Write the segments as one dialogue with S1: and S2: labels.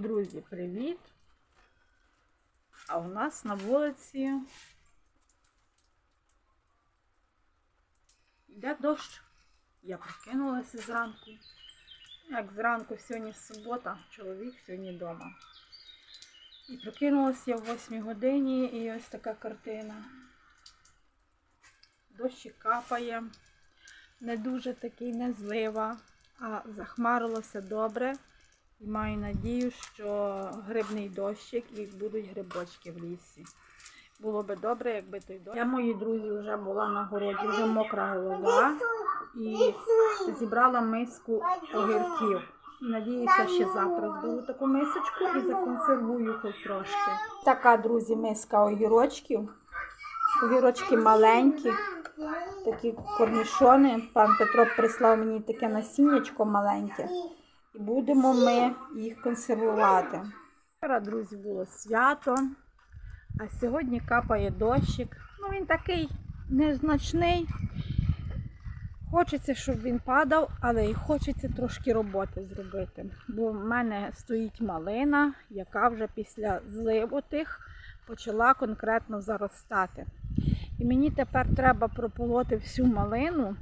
S1: Друзі, привіт! А у нас на вулиці йде дощ. Я прокинулася зранку. Як зранку сьогодні субота, чоловік сьогодні вдома. І прокинулася я в 8 годині і ось така картина. Дощик капає, не дуже такий, не злива, а захмарилося добре. І маю надію, що грибний дощик і будуть грибочки в лісі. Було би добре, якби той дощ. Я, мої друзі, вже була на городі, вже мокра голова і зібрала миску огірків. Надіюся, ще завтра зберу таку мисочку і законсервую хоч трошки. Така, друзі, миска огірочків. Огірочки маленькі, такі корнішони. Пан Петро прислав мені таке насіннячко маленьке. І будемо ми їх консервувати. Вчора, друзі, було свято, а сьогодні капає дощик. Ну, він такий незначний. Хочеться, щоб він падав, але і хочеться трошки роботи зробити. Бо в мене стоїть малина, яка вже після зливу тих почала конкретно заростати. І мені тепер треба прополоти всю малину,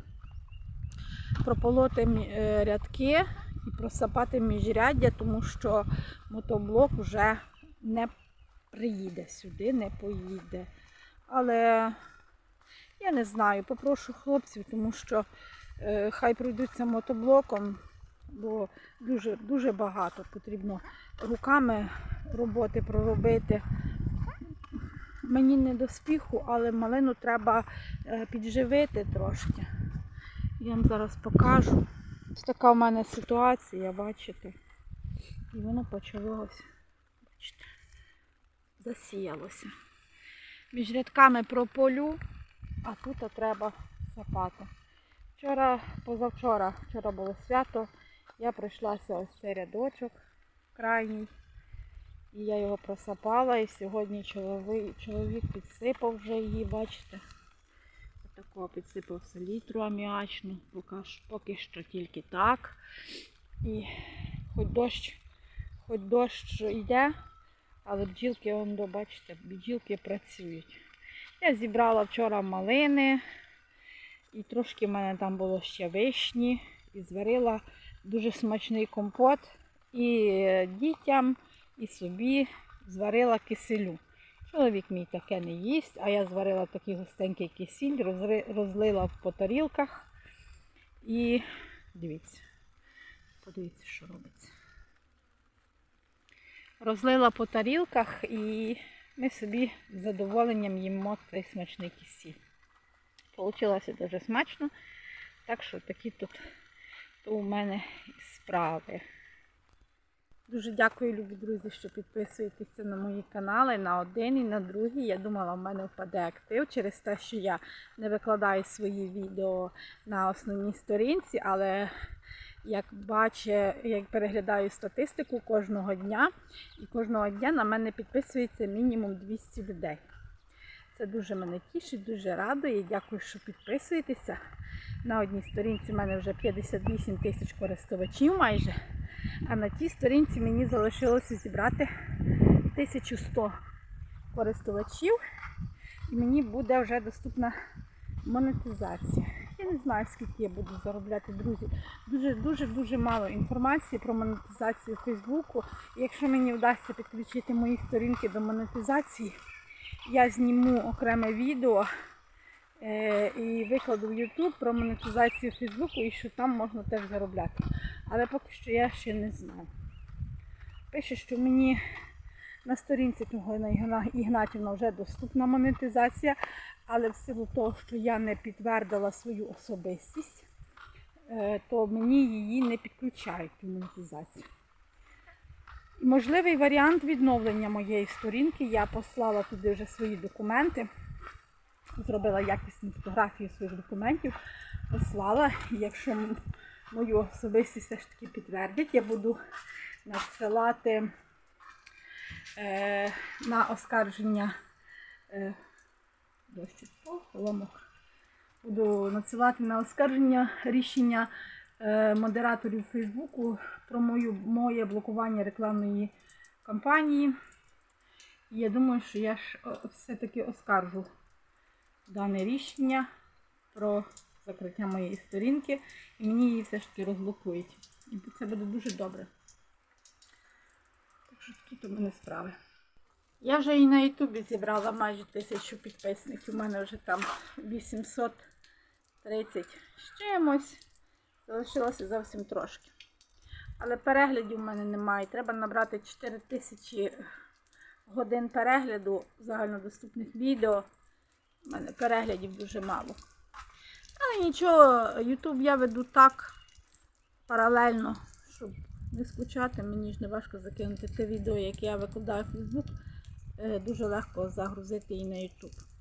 S1: прополоти е, рядки і просапати міжряддя, тому що мотоблок вже не приїде сюди, не поїде. Але я не знаю, попрошу хлопців, тому що е, хай пройдуться мотоблоком, бо дуже, дуже багато потрібно руками роботи проробити. Мені не до спіху, але малину треба е, підживити трошки. Я вам зараз покажу. Ось така в мене ситуація, бачите. І воно почалося, бачите, засіялося. Між рядками прополю, а тут треба сапати. Вчора, позавчора, вчора було свято, я пройшлася ось цей рядочок крайній. І я його просапала, і сьогодні чоловік, чоловік підсипав вже її, бачите. Отако підсипав селітру аміачну, поки, що тільки так. І хоч дощ, хоч дощ йде, але бджілки, он, до, бачите, бджілки працюють. Я зібрала вчора малини, і трошки в мене там було ще вишні, і зварила дуже смачний компот. І дітям, і собі зварила киселю. Чоловік мій таке не їсть, а я зварила такий густенький кисіль, розлила по тарілках. І дивіться, подивіться, що робиться. Розлила по тарілках і ми собі з задоволенням їмо цей смачний кисіль. Получилося дуже смачно. Так що такі тут то у мене справи. Дуже дякую, любі друзі, що підписуєтеся на мої канали на один і на другий. Я думала, в мене впаде актив через те, що я не викладаю свої відео на основній сторінці, але як бачу, як переглядаю статистику кожного дня, і кожного дня на мене підписується мінімум 200 людей. Це дуже мене тішить, дуже радує. Дякую, що підписуєтеся. На одній сторінці в мене вже 58 тисяч користувачів майже. А на тій сторінці мені залишилося зібрати 1100 користувачів. І мені буде вже доступна монетизація. Я не знаю, скільки я буду заробляти, друзі. Дуже дуже дуже мало інформації про монетизацію Фейсбуку. Якщо мені вдасться підключити мої сторінки до монетизації, я зніму окреме відео е, і викладу в YouTube про монетизацію Фейсбуку і що там можна теж заробляти. Але поки що я ще не знаю. Пише, що мені на сторінці того Ігнатівна вже доступна монетизація, але в силу того, що я не підтвердила свою особистість, е, то мені її не підключають цю монетизацію. Можливий варіант відновлення моєї сторінки. Я послала туди вже свої документи, зробила якісну фотографію своїх документів, послала. Якщо мою особистість все ж таки підтвердять, я буду надсилати е, на оскарження е, дощ впав, ломок. Буду надсилати на оскарження рішення модераторів Фейсбуку про мою, моє блокування рекламної кампанії. І я думаю, що я ж все-таки оскаржу дане рішення про закриття моєї сторінки, і мені її все ж таки розблокують. І це буде дуже добре. Так що такі то мене справи. Я вже і на Ютубі зібрала майже тисячу підписників. У мене вже там 830 з чимось. Залишилося зовсім трошки. Але переглядів в мене немає. Треба набрати 4 тисячі годин перегляду загальнодоступних відео. У мене переглядів дуже мало. Але нічого, YouTube я веду так паралельно, щоб не скучати. Мені ж не важко закинути те відео, яке я викладаю в Facebook. Е, Дуже легко загрузити і на YouTube.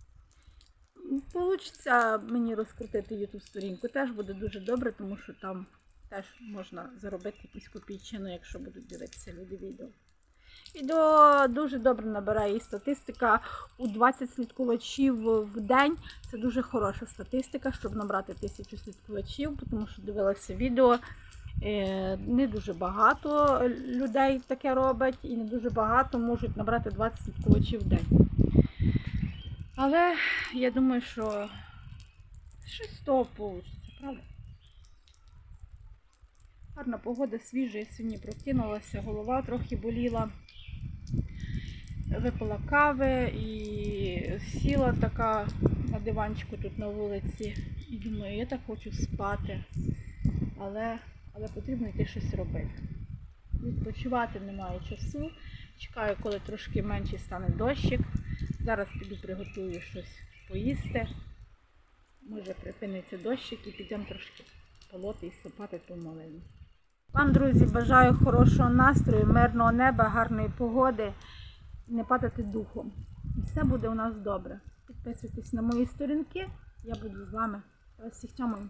S1: Получиться мені розкрутити YouTube сторінку. Теж буде дуже добре, тому що там теж можна заробити якусь копійчину, якщо будуть дивитися люди відео. Відео дуже добре набирає і статистика у 20 слідкувачів в день. Це дуже хороша статистика, щоб набрати тисячу слідкувачів, тому що дивилася відео. е, Не дуже багато людей таке робить, і не дуже багато можуть набрати 20 слідкувачів в день. Але я думаю, що щось того вийде, правда? Гарна погода, свіжа, я сьогодні прокинулася, голова трохи боліла. Випила кави і сіла така на диванчику тут на вулиці. І думаю, я так хочу спати. Але, але потрібно йти щось робити. Відпочивати немає часу. Чекаю, коли трошки менше стане дощик. Зараз піду приготую щось поїсти. Може припиниться дощик і підемо трошки полоти і сипати ту малину. Вам, друзі, бажаю хорошого настрою, мирного неба, гарної погоди, не падати духом. І все буде у нас добре. Підписуйтесь на мої сторінки, я буду з вами. Всіх тямую.